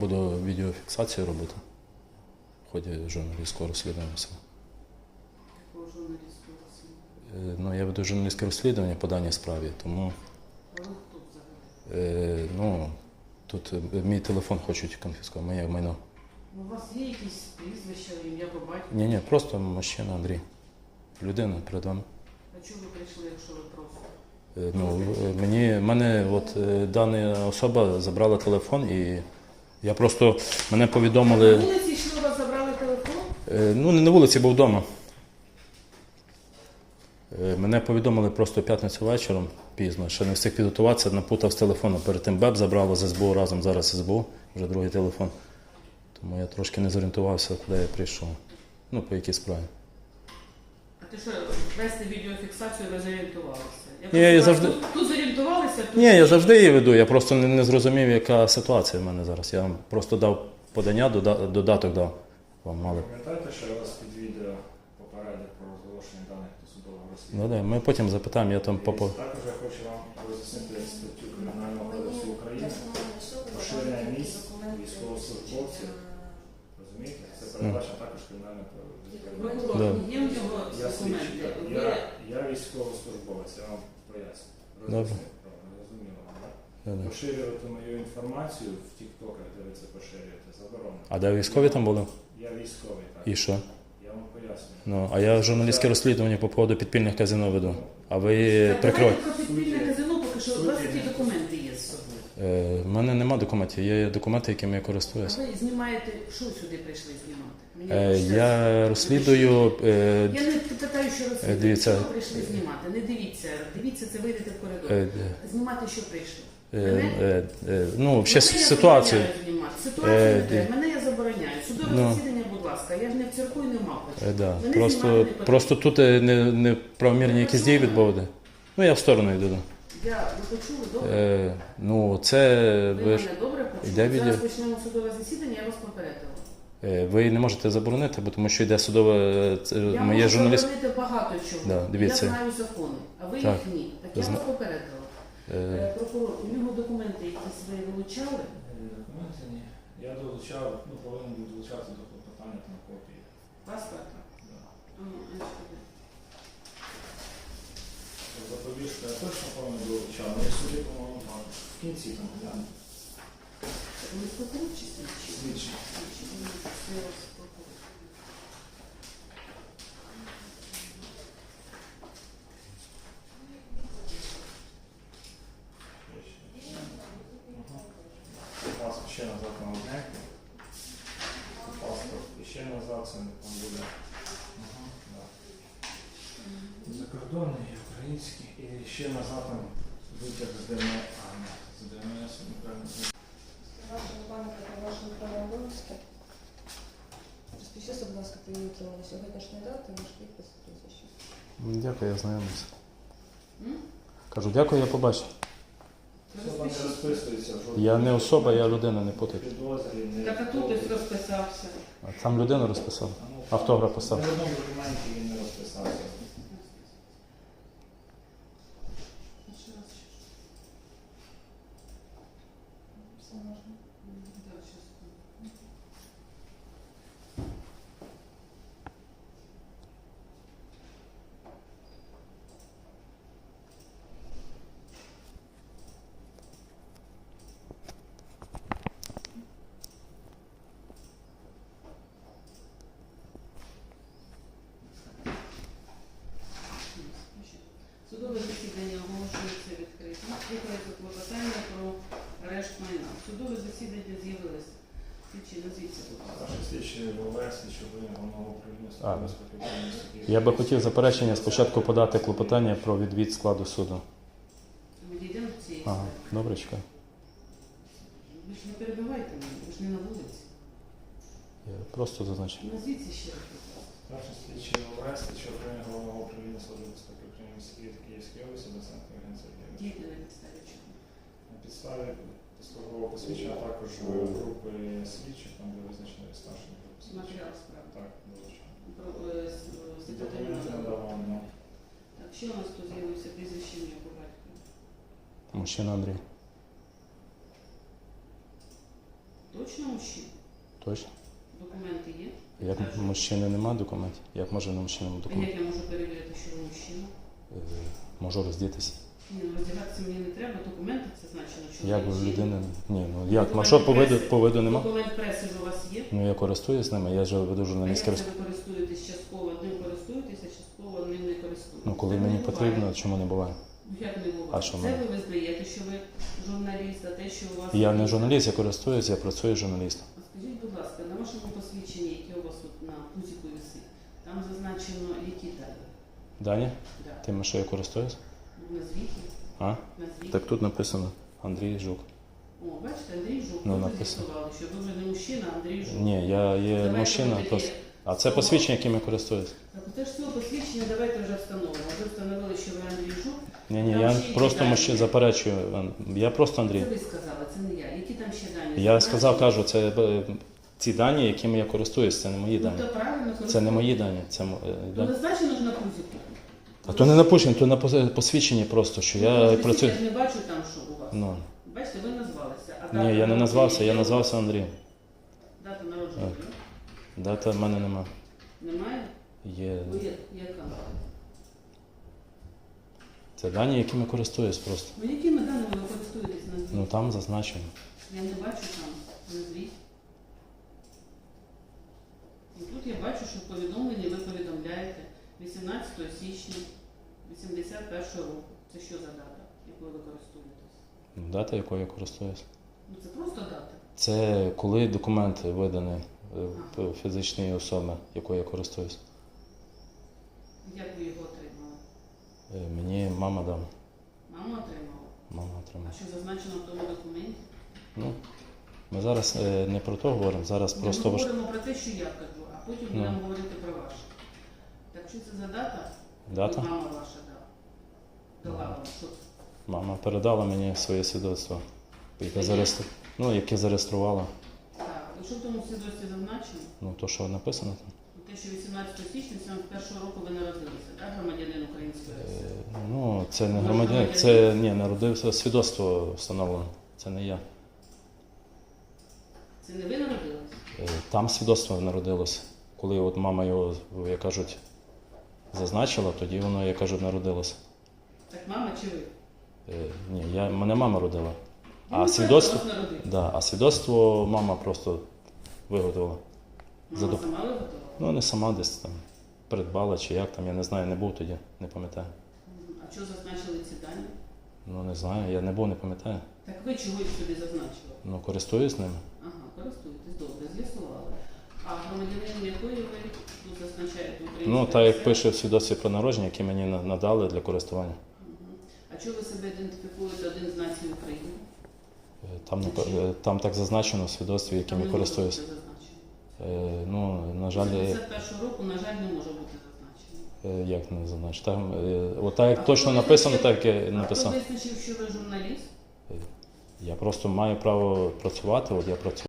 Буду відеофіксацію робити в ході журналістського розслідування. Якого журналістського розслідування? Е, Ну, я веду журналістське розслідування по даній справі, тому е, ну, тут е, мій телефон хочуть конфіскувати, моє майно. Ну, У вас є якісь прізвища, ім'я по батьку? Ні, ні, просто мужчина Андрій. Людина перед вами. А чого ви прийшли, якщо ви просто? Е, Ну, мені, мене от е, дана особа забрала телефон і я просто мене На повідомили. вулиці йшли, у вас забрали телефон? Е, Ну, не на вулиці, був вдома. Е, Мене повідомили просто п'ятницю вечором пізно, ще не встиг підготуватися, напутав з телефоном. Перед тим БЕП забрало з СБУ разом, зараз СБУ, вже другий телефон. Тому я трошки не зорієнтувався, куди я прийшов. Ну, по якій справі. Ти що, вести відеофіксацію ви зорієнтувалися? Ні, я завжди- Тут, тут зорієнтувалися, тут... Ні, я завжди її веду, я просто не, не зрозумів, яка ситуація в мене зараз. Я вам просто дав подання, дода- додаток дав. Вам мали. Пам'ятаєте, що я вас під відео попередив про розголошення даних до судового Ну, розслідування? да, ми потім запитаємо, я там попо. Також я хочу вам роз'яснити статтю Кримінального кодексу України поширення місць військовослужбовців. Розумієте? Це передбачено також кримінальне відповідальність. Прокурор, є в нього Я слідчий, документи? так. Ви... я, я військовослужбовець, я вам поясню. Розумію, Роз'ясню. Вам, так? Да, да. Поширювати мою інформацію в тіктоках, де ви це поширюєте, заборонено. А де військові там були? Я військовий, так. І що? Я вам пояснюю. Ну, а я журналістське розслідування по поводу підпільних казино веду. А ви прикройте. Підпільне казино, поки що у вас такі документи собою. Е, мене нема документів, є документи, якими я користуюся. А ви знімаєте, що сюди прийшли знімати? Мені Е, я розслідую. Е, Я не питаю, що дивіться. Що прийшли знімати? Не дивіться. Дивіться, це вийдете в коридор. е, Знімати, що прийшли? е, е, е, ну, ще ситуацію. Ситуацію Е, не. Мене я забороняю. Судове Ну. засідання, будь ласка. Я ж не в церкву і не в мапочку. Е, да. Мене Просто, не просто тут е, не, якісь дії відбувати. Ну, я в сторону йду. Я ви почули добре? Е, ну, це ви ви ж. мене добре почули? Іде відео. Зараз почнемо судове засідання, я вас попередила. е, Ви не можете заборонити, бо тому що йде судове е, це, Я моє можу журналіст. заборонити багато чого. Да, дивіться. Я знаю закони, а ви Так. їх ні. Так Я зна- вас попередила. Е, Е, Прокурор, у нього документи якісь ви вилучали? Е, Документи ні. Я долучав, ну повинен був долучати до клопотання там копії. Паспорта? Да. А, ну, а що таке? Запобіжку я точно повинен долучав, але я собі, по-моєму, там в кінці там гляну. Ви прокурор чи ще назад на одне. Паспорт і ще назад це там буде. Закордонний, і український. І ще назад там витяг з ДНР. А, ні, з ДНС, неправильно. Вашого банку та вашого права обов'язки. Розпишіться, будь ласка, приїдете на сьогоднішню дату, ваш підпис прізвище. Дякую, я знайомився. Кажу, дякую, я побачив. Особа не розписується в жодному Я не особа, я людина, не підозрі, не Так а тут копії. розписався. А там людина розписала. А, ну, Автограф Ні поставив. в одному документі він не розписався. Ще раз, ще. Все можна. Да, щас. Судове засідання оголошується відкритим. Слухається клопотання про арешт майна. Судове засідання з'явилося. Слідчі назвіться, будь ласка. Ваші слідчі ВВ, слідчі головного управління А, служби безпеки України Сергій Я би хотів заперечення спочатку подати клопотання про відвід складу суду. Ми дійдемо до цієї Ага, справи. добре, чекаю. Ви ж не перебивайте мене, ви ж не на вулиці. Я просто зазначив. Назвіться ще раз, будь ласка. Наші слідчі ВВ, слідчі управління головного управління служби безпеки України Сергій та Київської області, доцент Євген Сергійович. Дійте на підставі чого. На підставі службового посвідчення, а також е, групи слідчих, там де визначений старший групи слідчих. Матеріал справи. Так, долучаю. Про е, е, секретарю документи надали. надав ну, Так, ще у нас тут з'явився прізвище ім'я по батькові. Мужчина Андрій. Точно мужчина? Точно. Документи є? Як Підтверджують. мужчини немає документів? Як може на мужчиному А як я можу перевірити, що ви мужчина? Е, Можу роздітися. Ні, ну роздягатися мені не треба, документи це значено, що Як ви людина? Ні, ну як? Документи що по виду, преси? по виду нема? Документ преси ж у вас є? Ну я користуюсь ними, я ж веду А журналістське як розслідування. це ви користуєтесь частково одним користуєтеся, частково одним не користуєтесь? Ну коли Це мені не потрібно, буває. чому не буває? Ну як не буває? А що це ми? ви визнаєте, що ви журналіст, а те, що у вас... Я не журналіст, я користуюсь, я працюю журналістом. А Скажіть, будь ласка, на вашому посвідченні, яке у вас от на пузіку висить, там зазначено які дані? Дані? Да. Тим, що я користуюсь? А? Так тут написано Андрій Жук. О, бачите, Андрій Жук. Ну, ви написано. з'ясували, що ви вже не мужчина, а Андрій Жук. Ні, я є Давайте мужчина, ми просто. А це посвідчення, яким я користуюсь. Так, оце ж цього посвідчення давайте вже встановимо. Ви встановили, що ви Андрій Жук. Ні, ні, Там я ще просто дані мужчина заперечую. Я просто Андрій. Це ви сказали, це не я. Які там ще дані? Я сказав, кажу, це е, ці дані, якими я користуюсь, це не мої Ну, дані. то правильно Це не мої дані. Це мо- е, Ну, да. ж на пузіку. А то не напущено, то на посвідченні просто, що я Ну, працюю. Я ж не бачу там, що у вас. Ну Бачите, ви назвалися. А дата ні, я не народження назвався, я назвався Андрій. Дата народження. Так. Дата в мене нема. Немає? Є. Ви є- яка? Це дані, якими користуюсь просто. Ну, якими даними ви користуєтесь назвіть? Ну там зазначено. Я не бачу там. Назвіть. Ну, тут я бачу, що в повідомленні ви повідомляєте 18 січня 81 року. Це що за дата, якою ви користуєтесь? Ну, Дата, якою я користуюсь. Ну це просто дата. Це коли документ виданий е, фізичної особи, якою я користуюсь. Як ви його отримали? Е, Мені мама дала. Мама отримала. Мама А отримала. що зазначено в тому документі? Ну, ми зараз е, не про то говоримо, зараз Ми просто важ... говоримо про те, що я кажу, а потім Ну. будемо говорити про ваше. Так що це за дата? Дата. Мама ваша дала. Дала вам. Що? Мама передала мені своє свідоцтво, яке, зареєстру... ну, яке зареєструвала. Так, і що в тому свідоцтві зазначено? Ну, то, що написано там. Те, що 18 січня 71 року ви народилися, так, громадянин Української Е, Росії? Ну, це не громадянин, це ні, народився, свідоцтво встановлено. Це не я. Це не ви народилися? Е, Там свідоцтво народилося. Коли от мама його, як кажуть, зазначила, тоді воно, як кажуть, народилося. Так мама чи ви? Е, Ні, я, мене мама родила. А Ну, свідоцтво? Да, а свідоцтво мама просто виготовила. Мама Задуп- сама виготовила? Ну, не сама десь там придбала чи як там, я не знаю, не був тоді, не пам'ятаю. Мгм. А що зазначили ці дані? Ну не знаю, я не був, не пам'ятаю. Так ви чого їх собі зазначили? Ну, користуюсь ними. Ага, користуєтесь, добре, з'ясували. А громадянин якої ви тут зазначаєте Ну, так як пише в свідоцтві про народження, які мені надали для користування. А чого ви себе ідентифікуєте один з націй України? Е, Там, не- е, там так зазначено в свідоцтві, яким я користуюсь. може. Е, Ну, на жаль, е, 51 року, на жаль, не може бути зазначено. е, як не зазначено. Там, е, от так як точно написано, так як я А хто визначив, що ви журналіст? Я просто маю право працювати, от я працюю.